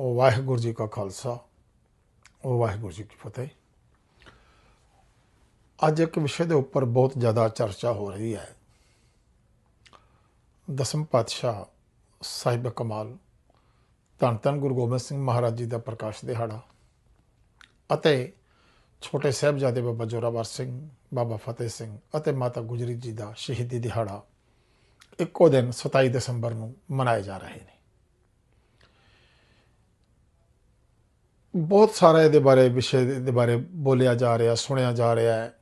ਵਾਹਿਗੁਰੂ ਜੀ ਕਾ ਖਾਲਸਾ ਵਾਹਿਗੁਰੂ ਜੀ ਕੀ ਫਤਿਹ। ਅੱਜ ਇੱਕ ਵਿਸ਼ੇ ਦੇ ਉੱਪਰ ਬਹੁਤ ਜ਼ਿਆਦਾ ਚਰਚਾ ਹੋ ਰਹੀ ਹੈ। ਦਸਮ ਪਾਤਸ਼ਾਹ ਸਾਹਿਬ ਕਮਾਲ, ਧੰਨ ਧੰਨ ਗੁਰੂ ਗੋਬਿੰਦ ਸਿੰਘ ਮਹਾਰਾਜ ਜੀ ਦਾ ਪ੍ਰਕਾਸ਼ ਦਿਹਾੜਾ ਅਤੇ ਛੋਟੇ ਸਾਹਿਬਜ਼ਾਦੇ ਬਾਬਾ ਜੋਰਾਵਰ ਸਿੰਘ, ਬਾਬਾ ਫਤਿਹ ਸਿੰਘ ਅਤੇ ਮਾਤਾ ਗੁਜਰੀ ਜੀ ਦਾ ਸ਼ਹੀਦੀ ਦਿਹਾੜਾ ਇੱਕੋ ਦਿਨ 27 ਦਸੰਬਰ ਨੂੰ ਮਨਾਏ ਜਾ ਰਹੇ ਨੇ। ਬਹੁਤ ਸਾਰਾ ਇਹਦੇ ਬਾਰੇ ਵਿਸ਼ੇ ਦੇ ਬਾਰੇ ਬੋਲਿਆ ਜਾ ਰਿਹਾ, ਸੁਣਿਆ ਜਾ ਰਿਹਾ ਹੈ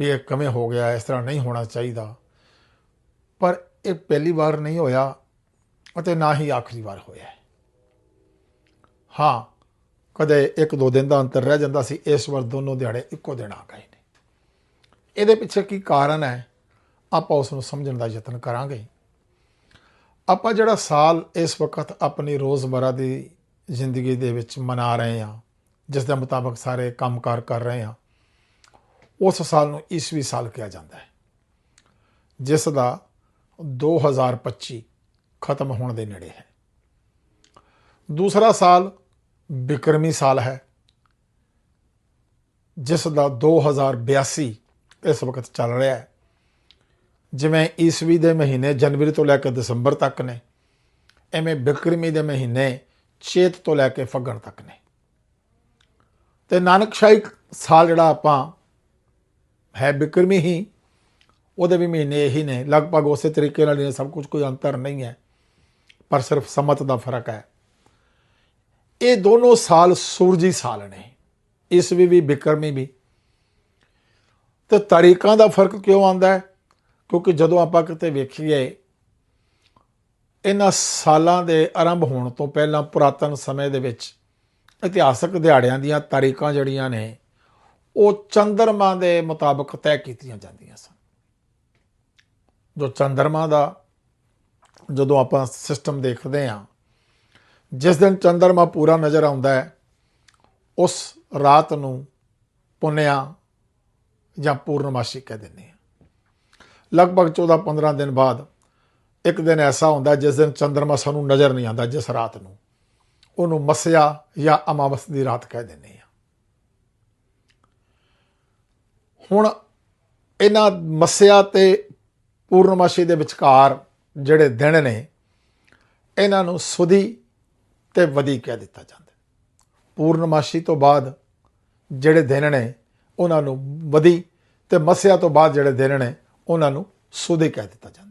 ਵੀ ਇਹ ਕਿਵੇਂ ਹੋ ਗਿਆ, ਇਸ ਤਰ੍ਹਾਂ ਨਹੀਂ ਹੋਣਾ ਚਾਹੀਦਾ। ਪਰ ਇਹ ਪਹਿਲੀ ਵਾਰ ਨਹੀਂ ਹੋਇਆ ਅਤੇ ਨਾ ਹੀ ਆਖਰੀ ਵਾਰ ਹੋਇਆ ਹਾਂ। ਕਦੇ ਇੱਕ ਦੋ ਦਿਨ ਦਾ ਅੰਤਰ ਰਹਿ ਜਾਂਦਾ ਸੀ, ਇਸ ਵਾਰ ਦੋਨੋਂ ਦਿਹਾੜੇ ਇੱਕੋ ਦਿਨ ਆ ਗਏ ਨੇ। ਇਹਦੇ ਪਿੱਛੇ ਕੀ ਕਾਰਨ ਹੈ, ਆਪਾਂ ਉਸ ਨੂੰ ਸਮਝਣ ਦਾ ਯਤਨ ਕਰਾਂਗੇ। ਆਪਾਂ ਜਿਹੜਾ ਸਾਲ ਇਸ ਵਕਤ ਆਪਣੀ ਰੋਜ਼ਮਰਾ ਦੀ ਜ਼ਿੰਦਗੀ ਦੇ ਵਿੱਚ ਮਨਾ ਰਹੇ ਹਾਂ, ਜਿਸ ਦੇ ਮੁਤਾਬਕ ਸਾਰੇ ਕੰਮਕਾਰ ਕਰ ਰਹੇ ਹਾਂ, ਉਸ ਸਾਲ ਨੂੰ ਈਸਵੀ ਸਾਲ ਕਿਹਾ ਜਾਂਦਾ ਹੈ, ਜਿਸ ਦਾ 2025 ਖਤਮ ਹੋਣ ਦੇ ਨੇੜੇ ਹੈ। ਦੂਸਰਾ ਸਾਲ ਬਿਕਰਮੀ ਸਾਲ ਹੈ, ਜਿਸ ਦਾ 2082 ਇਸ ਵਕਤ ਚੱਲ ਰਿਹਾ ਹੈ। ਜਿਵੇਂ ਈਸਵੀ ਦੇ ਮਹੀਨੇ ਜਨਵਰੀ ਤੋਂ ਲੈ ਕੇ ਦਸੰਬਰ ਤੱਕ ਨੇ, ਐਵੇਂ ਬਿਕਰਮੀ ਦੇ ਮਹੀਨੇ ਚੇਤ ਤੋਂ ਲੈ ਕੇ ਫੱਗਣ ਤੱਕ ਨੇ। ਤੇ ਨਾਨਕਸ਼ਾਹੀ ਸਾਲ ਜਿਹੜਾ ਆਪਾਂ ਹੈ ਬਿਕਰਮੀ ਹੀ, ਉਹਦੇ ਵੀ ਮਹੀਨੇ ਇਹੀ ਨੇ। ਲਗਭਗ ਉਸੇ ਤਰੀਕੇ ਨਾਲ ਇਹ ਸਭ ਕੁਝ ਕੋਈ ਅੰਤਰ ਨਹੀਂ ਹੈ, ਪਰ ਸਿਰਫ ਸਮਤ ਦਾ ਫ਼ਰਕ ਹੈ। ਇਹ ਦੋਨੋਂ ਸਾਲ ਸੂਰਜੀ ਸਾਲ ਨੇ। ਈਸਵੀ ਵੀ ਬਿਕਰਮੀ ਵੀ। ਤੇ ਤਾਰੀਖਾਂ ਦਾ ਫ਼ਰਕ ਕਿਉਂ ਆਉਂਦਾ ਹੈ? ਕਿਉਂਕਿ ਜਦੋਂ ਆਪਾਂ ਕਿਤੇ ਵੇਖੀਏ ਇਹਨਾਂ ਸਾਲਾਂ ਦੇ ਆਰੰਭ ਹੋਣ ਤੋਂ ਪਹਿਲਾਂ ਪੁਰਾਤਨ ਸਮੇਂ ਦੇ ਵਿੱਚ ਇਤਿਹਾਸਕ ਦਿਹਾੜਿਆਂ ਦੀਆਂ ਤਾਰੀਖਾਂ ਜਿਹੜੀਆਂ ਨੇ, ਉਹ ਚੰਦਰਮਾ ਦੇ ਮੁਤਾਬਕ ਤੈਅ ਕੀਤੀਆਂ ਜਾਂਦੀਆਂ ਸਨ। ਜੋ ਚੰਦਰਮਾ ਦਾ ਜਦੋਂ ਆਪਾਂ ਸਿਸਟਮ ਦੇਖਦੇ ਹਾਂ, ਜਿਸ ਦਿਨ ਚੰਦਰਮਾ ਪੂਰਾ ਨਜ਼ਰ ਆਉਂਦਾ ਹੈ, ਉਸ ਰਾਤ ਨੂੰ ਪੁੰਨਿਆ ਜਾਂ ਪੂਰਨਮਾਸ਼ੀ ਕਹਿ ਦਿੰਦੇ ਆ ਲਗਭਗ 14-15 ਦਿਨ ਬਾਅਦ ਇੱਕ ਦਿਨ ਐਸਾ ਹੁੰਦਾ ਜਿਸ ਦਿਨ ਚੰਦਰਮਾ ਸਾਨੂੰ ਨਜ਼ਰ ਨਹੀਂ ਆਉਂਦਾ ਜਿਸ ਰਾਤ ਨੂੰ। ਉਹਨੂੰ ਮਸਿਆ ਜਾਂ ਅਮਾਵਸ ਦੀ ਰਾਤ ਕਹਿ ਦਿੰਦੇ ਆ ਹੁਣ ਇਹਨਾਂ ਮਸਿਆ ਤੇ ਪੂਰਨਮਾਸ਼ੀ ਦੇ ਵਿਚਕਾਰ ਜਿਹੜੇ ਦਿਨ ਨੇ, ਇਹਨਾਂ ਨੂੰ ਸੁਦੀ ਤੇ ਵਦੀ ਕਹਿ ਦਿੱਤਾ ਜਾਂਦਾ। ਪੂਰਨਮਾਸ਼ੀ ਤੋਂ ਬਾਅਦ ਜਿਹੜੇ ਦਿਨ ਨੇ, ਉਹਨਾਂ ਨੂੰ ਵਦੀ ਤੇ ਮਸਿਆ ਤੋਂ ਬਾਅਦ ਜਿਹੜੇ ਦਿਨ ਨੇ, ਉਹਨਾਂ ਨੂੰ ਸੁਦੀ ਕਹਿ ਦਿੱਤਾ ਜਾਂਦਾ।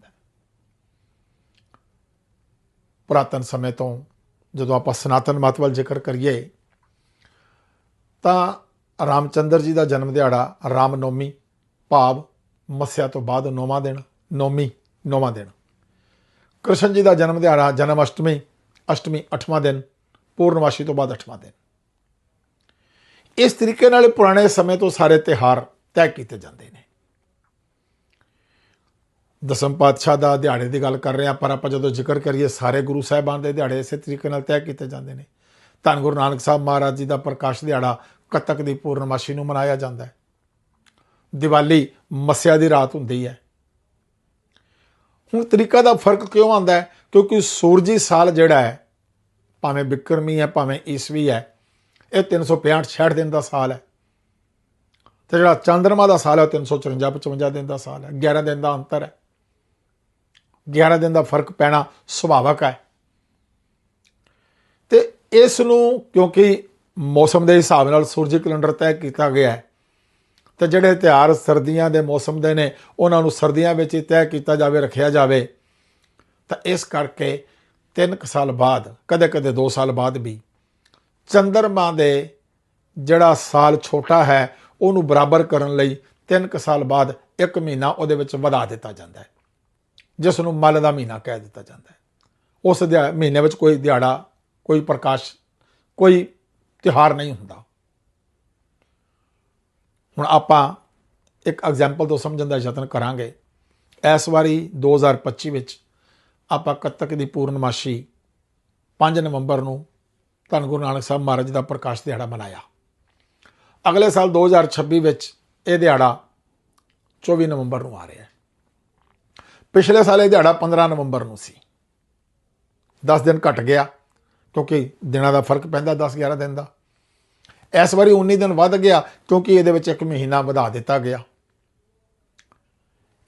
ਪੁਰਾਤਨ ਸਮੇਂ ਤੋਂ ਜਦੋਂ ਆਪਾਂ ਸਨਾਤਨ ਮਤ ਵੱਲ ਜ਼ਿਕਰ ਕਰੀਏ, ਤਾਂ ਰਾਮਚੰਦਰ ਜੀ ਦਾ ਜਨਮ ਦਿਹਾੜਾ ਰਾਮ ਨੌਮੀ ਭਾਵ ਮਸਿਆ ਤੋਂ ਬਾਅਦ ਨੌਵਾਂ ਦਿਨ, ਨੌਮੀ, ਨੌਵਾਂ ਦਿਨ। ਕ੍ਰਿਸ਼ਨ ਜੀ ਦਾ ਜਨਮ ਦਿਹਾੜਾ ਜਨਮ ਅਸ਼ਟਮੀ ਅਸ਼ਟਮੀ 8ਵਾਂ ਦਿਨ, ਪੂਰਨਮਾਸ਼ੀ ਤੋਂ ਬਾਅਦ 8ਵਾਂ ਦਿਨ। ਇਸ ਤਰੀਕੇ ਨਾਲ ਪੁਰਾਣੇ ਸਮੇਂ ਤੋਂ ਸਾਰੇ ਤਿਹਾਰ ਤੈਅ ਕੀਤੇ ਜਾਂਦੇ ਨੇ। ਦਸਮ ਪਾਤਸ਼ਾਹ ਦਾ ਦਿਹਾੜੇ ਦੀ ਗੱਲ ਕਰ ਰਹੇ ਆ ਪਰ ਆਪਾਂ ਜਦੋਂ ਜ਼ਿਕਰ ਕਰੀਏ ਸਾਰੇ ਗੁਰੂ ਸਾਹਿਬਾਨ ਦੇ ਦਿਹਾੜੇ ਇਸੇ ਤਰੀਕੇ ਨਾਲ ਤੈਅ ਕੀਤੇ ਜਾਂਦੇ ਨੇ। ਧੰਨ ਗੁਰੂ ਨਾਨਕ ਸਾਹਿਬ ਮਹਾਰਾਜ ਜੀ ਦਾ ਪ੍ਰਕਾਸ਼ ਦਿਹਾੜਾ ਕੱਤਕ ਦੀ ਪੂਰਨਮਾਸ਼ੀ ਨੂੰ ਮਨਾਇਆ ਜਾਂਦਾ ਹੈ। ਦੀਵਾਲੀ ਮੱਸਿਆ ਦੀ ਰਾਤ ਹੁੰਦੀ ਹੈ। ਹੁਣ ਤਰੀਕਾ ਦਾ ਫ਼ਰਕ ਕਿਉਂ ਆਉਂਦਾ ਹੈ? ਕਿਉਂਕਿ ਸੂਰਜੀ ਸਾਲ ਜਿਹੜਾ ਹੈ, ਭਾਵੇਂ ਬਿਕਰਮੀ ਹੈ, ਭਾਵੇਂ ਈਸਵੀ ਹੈ, ਇਹ 365 66 ਦਿਨ ਦਾ ਸਾਲ ਹੈ। ਤੇ ਜਿਹੜਾ ਚੰ드ਰਮਾ ਦਾ ਸਾਲ ਹੈ 354 55 ਦਿਨ ਦਾ ਸਾਲ ਹੈ। 11 ਦਿਨ ਦਾ ਅੰਤਰ ਹੈ। 11 ਦਿਨ ਦਾ ਫ਼ਰਕ ਪੈਣਾ ਸੁਭਾਵਕ ਹੈ। ਤੇ ਇਸ ਨੂੰ ਕਿਉਂਕਿ ਮੌਸਮ ਦੇ ਹਿਸਾਬ ਨਾਲ ਸੂਰਜੀ ਕੈਲੰਡਰ ਤੈਅ ਕੀਤਾ ਗਿਆ ਹੈ, ਤੇ ਜਿਹੜੇ ਤਿਉਹਾਰ ਸਰਦੀਆਂ ਦੇ ਮੌਸਮ ਦੇ ਨੇ, ਉਹਨਾਂ ਨੂੰ ਸਰਦੀਆਂ ਵਿੱਚ ਹੀ ਤੈਅ ਕੀਤਾ ਜਾਵੇ, ਰੱਖਿਆ ਜਾਵੇ, ਤਾਂ ਇਸ ਕਰਕੇ 3 ਸਾਲ ਬਾਅਦ, ਕਦੇ-ਕਦੇ 2 ਸਾਲ ਬਾਅਦ ਵੀ ਚੰਦਰਮਾ ਦੇ ਜਿਹੜਾ ਸਾਲ ਛੋਟਾ ਹੈ, ਉਹਨੂੰ ਬਰਾਬਰ ਕਰਨ ਲਈ 3 ਸਾਲ ਬਾਅਦ 1 ਮਹੀਨਾ ਉਹਦੇ ਵਿੱਚ ਵਧਾ ਦਿੱਤਾ ਜਾਂਦਾ ਹੈ। ਜਿਸ ਨੂੰ ਮਲ ਦਾ ਮਹੀਨਾ ਕਹਿ ਦਿੱਤਾ ਜਾਂਦਾ ਹੈ। ਉਸ ਦਿਹਾ ਮਹੀਨੇ ਵਿੱਚ ਕੋਈ ਦਿਹਾੜਾ, ਕੋਈ ਪ੍ਰਕਾਸ਼, ਕੋਈ ਤਿਉਹਾਰ ਨਹੀਂ ਹੁੰਦਾ। ਹੁਣ ਆਪਾਂ ਇੱਕ ਐਗਜ਼ਾਮਪਲ ਤੋਂ ਸਮਝਣ ਦਾ ਯਤਨ ਕਰਾਂਗੇ। ਇਸ ਵਾਰੀ 2025 ਵਿੱਚ ਆਪਾਂ ਕੱਤਕ ਦੀ ਪੂਰਨਮਾਸ਼ੀ 5 ਨਵੰਬਰ ਨੂੰ ਧੰਨ ਗੁਰੂ ਨਾਨਕ ਸਾਹਿਬ ਮਹਾਰਾਜ ਦਾ ਪ੍ਰਕਾਸ਼ ਦਿਹਾੜਾ ਮਨਾਇਆ। ਅਗਲੇ ਸਾਲ 2026 ਵਿੱਚ ਇਹ ਦਿਹਾੜਾ 24 ਨਵੰਬਰ ਨੂੰ ਆ ਰਿਹਾ ਹੈ। ਪਿਛਲੇ ਸਾਲ ਇਹ ਦਿਹਾੜਾ 15 ਨਵੰਬਰ ਨੂੰ ਸੀ। 10 ਦਿਨ ਘਟ ਗਿਆ, ਕਿਉਂਕਿ ਦਿਨਾਂ ਦਾ ਫ਼ਰਕ ਪੈਂਦਾ 10 11 ਦਿਨ ਦਾ। ਇਸ ਵਾਰੀ 19 ਦਿਨ ਵੱਧ ਗਿਆ, ਕਿਉਂਕਿ ਇਹਦੇ ਵਿੱਚ ਇੱਕ ਮਹੀਨਾ ਵਧਾ ਦਿੱਤਾ ਗਿਆ।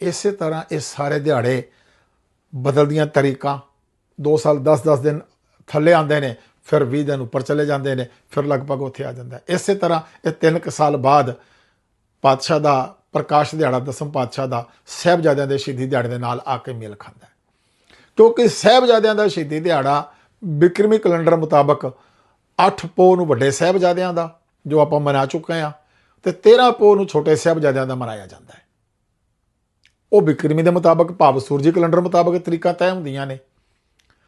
ਇਸੇ ਤਰ੍ਹਾਂ ਇਹ ਸਾਰੇ ਦਿਹਾੜੇ ਬਦਲਦੀਆਂ ਤਰੀਕਾਂ 2 ਸਾਲ 10-10 ਦਿਨ ਥੱਲੇ ਆਉਂਦੇ ਨੇ, ਫਿਰ 20 ਦਿਨ ਉੱਪਰ ਚਲੇ ਜਾਂਦੇ ਨੇ, ਫਿਰ ਲਗਭਗ ਉੱਥੇ ਆ ਜਾਂਦਾ। ਇਸੇ ਤਰ੍ਹਾਂ ਇਹ 3 ਕੁ ਸਾਲ ਬਾਅਦ ਪਾਤਸ਼ਾਹ ਦਾ ਪ੍ਰਕਾਸ਼ ਦਿਹਾੜਾ ਦਸਮ ਪਾਤਸ਼ਾਹ ਦਾ ਸਹਿਬਜ਼ਾਦਿਆਂ ਦੇ ਸ਼ਹੀਦੀ ਦਿਹਾੜੇ ਦੇ ਨਾਲ ਆ ਕੇ ਮੇਲ ਖਾਂਦਾ ਹੈ। ਕਿਉਂਕਿ ਸਹਿਬਜ਼ਾਦਿਆਂ ਦਾ ਸ਼ਹੀਦੀ ਦਿਹਾੜਾ ਬਿਕਰਮੀ ਕੈਲੰਡਰ ਮੁਤਾਬਕ 8 ਪੋਹ ਨੂੰ ਵੱਡੇ ਸਹਿਬਜ਼ਾਦਿਆਂ ਦਾ, ਜੋ ਆਪਾਂ ਮਨਾ ਚੁੱਕੇ ਹਾਂ, ਤੇ 13 ਪੋਹ ਨੂੰ ਛੋਟੇ ਸਹਿਬਜ਼ਾਦਿਆਂ ਦਾ ਮਨਾਇਆ ਜਾਂਦਾ ਹੈ। ਉਹ ਬਿਕਰਮੀ ਦੇ ਮੁਤਾਬਕ ਭਾਵ ਸੂਰਜੀ ਕੈਲੰਡਰ ਮੁਤਾਬਕ ਤਰੀਕਾਂ ਤੈਅ ਹੁੰਦੀਆਂ ਨੇ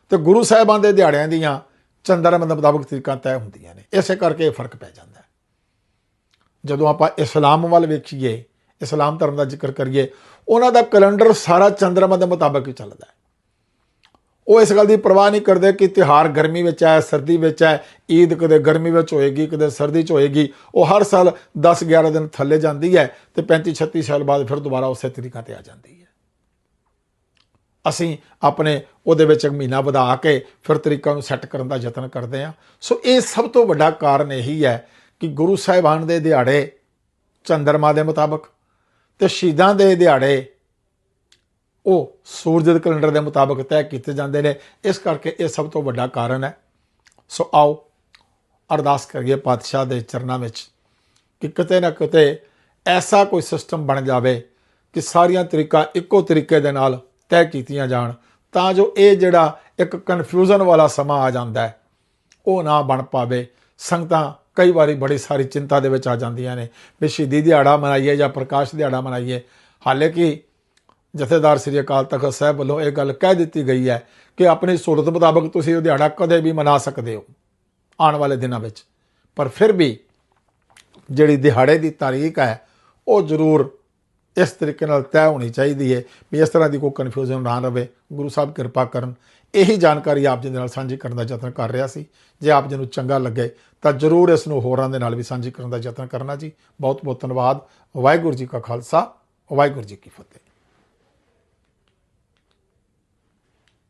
ਤੇ ਗੁਰੂ ਸਾਹਿਬਾਨ ਦੇ ਦਿਹਾੜਿਆਂ ਦੀਆਂ ਚੰਦਰਮ ਦੇ ਮੁਤਾਬਕ ਤਰੀਕਾਂ ਤੈਅ ਹੁੰਦੀਆਂ ਨੇ। ਇਸੇ ਕਰਕੇ ਇਹ ਫ਼ਰਕ ਪੈ ਜਾਂਦਾ ਹੈ। ਜਦੋਂ ਆਪਾਂ ਇਸਲਾਮ ਵੱਲ ਵੇਖੀਏ ਇਸਲਾਮ ਧਰਮ ਦਾ ਜ਼ਿਕਰ ਕਰੀਏ, ਉਹਨਾਂ ਦਾ ਕੈਲੰਡਰ ਸਾਰਾ ਚੰਦਰਮਾ ਦੇ ਮੁਤਾਬਕ ਹੀ ਚੱਲਦਾ ਹੈ। ਉਹ ਇਸ ਗੱਲ ਦੀ ਪਰਵਾਹ ਨਹੀਂ ਕਰਦੇ ਕਿ ਤਿਉਹਾਰ ਗਰਮੀ ਵਿੱਚ ਹੈ, ਸਰਦੀ ਵਿੱਚ ਹੈ, ਈਦ ਕਦੇ ਗਰਮੀ ਵਿੱਚ ਹੋਏਗੀ, ਕਦੇ ਸਰਦੀ 'ਚ ਹੋਏਗੀ। ਉਹ ਹਰ ਸਾਲ 10 11 ਦਿਨ ਥੱਲੇ ਜਾਂਦੀ ਹੈ ਤੇ 35 36 ਸਾਲ ਬਾਅਦ ਫਿਰ ਦੁਬਾਰਾ ਉਸੇ ਤਰੀਕਾ ਤੇ ਆ ਜਾਂਦੀ ਹੈ। ਅਸੀਂ ਆਪਣੇ ਉਹਦੇ ਵਿੱਚ ਇੱਕ ਮਹੀਨਾ ਵਧਾ ਕੇ ਫਿਰ ਤਰੀਕਾ ਨੂੰ ਸੈੱਟ ਕਰਨ ਦਾ ਯਤਨ ਕਰਦੇ ਹਾਂ। ਸੋ ਇਹ ਸਭ ਤੋਂ ਵੱਡਾ ਕਾਰਨ ਇਹੀ ਹੈ ਕਿ ਗੁਰੂ ਸਾਹਿਬਾਨ ਦੇ ਦਿਹਾੜੇ ਚੰਦਰਮਾ ਦੇ ਮੁਤਾਬਕ ਤੇ ਸ਼ਹੀਦਾਂ ਦੇ ਦਿਹਾੜੇ ਉਹ ਸੂਰਜ ਦੇ ਕੈਲੰਡਰ ਦੇ ਮੁਤਾਬਕ ਤੈਅ ਕੀਤੇ ਜਾਂਦੇ ਨੇ। ਇਸ ਕਰਕੇ ਇਹ ਸਭ ਤੋਂ ਵੱਡਾ ਕਾਰਨ ਹੈ। ਸੋ ਆਓ ਅਰਦਾਸ ਕਰੀਏ ਪਾਤਸ਼ਾਹ ਦੇ ਚਰਨਾਂ ਵਿੱਚ ਕਿ ਕਿਤੇ ਨਾ ਕਿਤੇ ਐਸਾ ਕੋਈ ਸਿਸਟਮ ਬਣ ਜਾਵੇ ਕਿ ਸਾਰੀਆਂ ਤਰੀਕਾ ਇੱਕੋ ਤਰੀਕੇ ਦੇ ਨਾਲ ਤੈਅ ਕੀਤੀਆਂ ਜਾਣ, ਤਾਂ ਜੋ ਇਹ ਜਿਹੜਾ ਇੱਕ ਕਨਫਿਊਜ਼ਨ ਵਾਲਾ ਸਮਾਂ ਆ ਜਾਂਦਾ ਹੈ, ਉਹ ਨਾ ਬਣ ਪਾਵੇ। ਸੰਗਤਾਂ ਕਈ ਵਾਰੀ ਬੜੀ ਸਾਰੀ ਚਿੰਤਾ ਦੇ ਵਿੱਚ ਆ ਜਾਂਦੀਆਂ ਨੇ ਵੀ ਸ਼ਹੀਦੀ ਦਿਹਾੜਾ ਮਨਾਈਏ ਜਾਂ ਪ੍ਰਕਾਸ਼ ਦਿਹਾੜਾ ਮਨਾਈਏ। ਹਾਲੇ ਕਿ ਜਥੇਦਾਰ ਸ੍ਰੀ ਅਕਾਲ ਤਖਤ ਸਾਹਿਬ ਵੱਲੋਂ ਇਹ ਗੱਲ ਕਹਿ ਦਿੱਤੀ ਗਈ ਹੈ ਕਿ ਆਪਣੀ ਸੂਰਤ ਮੁਤਾਬਕ ਤੁਸੀਂ ਉਹ ਦਿਹਾੜਾ ਕਦੇ ਵੀ ਮਨਾ ਸਕਦੇ ਹੋ ਆਉਣ ਵਾਲੇ ਦਿਨਾਂ ਵਿੱਚ। ਪਰ ਫਿਰ ਵੀ ਜਿਹੜੀ ਦਿਹਾੜੇ ਦੀ ਤਾਰੀਖ ਹੈ, ਉਹ ਜ਼ਰੂਰ ਇਸ ਤਰੀਕੇ ਨਾਲ ਤੈਅ ਹੋਣੀ ਚਾਹੀਦੀ ਹੈ ਵੀ ਇਸ ਤਰ੍ਹਾਂ ਦੀ ਕੋਈ ਕਨਫਿਊਜ਼ਨ ਨਾ ਰਵੇ। ਗੁਰੂ ਸਾਹਿਬ ਕਿਰਪਾ ਕਰਨ ਇਹੀ ਜਾਣਕਾਰੀ ਆਪ ਜੀ ਦੇ ਨਾਲ ਸਾਂਝੀ ਕਰਨ ਦਾ ਯਤਨ ਕਰ ਰਿਹਾ ਸੀ। ਜੇ ਆਪ ਜੀ ਨੂੰ ਚੰਗਾ ਲੱਗੇ ਤਾਂ ਜ਼ਰੂਰ ਇਸ ਨੂੰ ਹੋਰਾਂ ਦੇ ਨਾਲ ਵੀ ਸਾਂਝੀ ਕਰਨ ਦਾ ਯਤਨ ਕਰਨਾ ਜੀ। ਬਹੁਤ ਬਹੁਤ ਧੰਨਵਾਦ। ਵਾਹਿਗੁਰੂ ਜੀ ਕਾ ਖਾਲਸਾ, ਵਾਹਿਗੁਰੂ ਜੀ ਕੀ ਫਤਿਹ।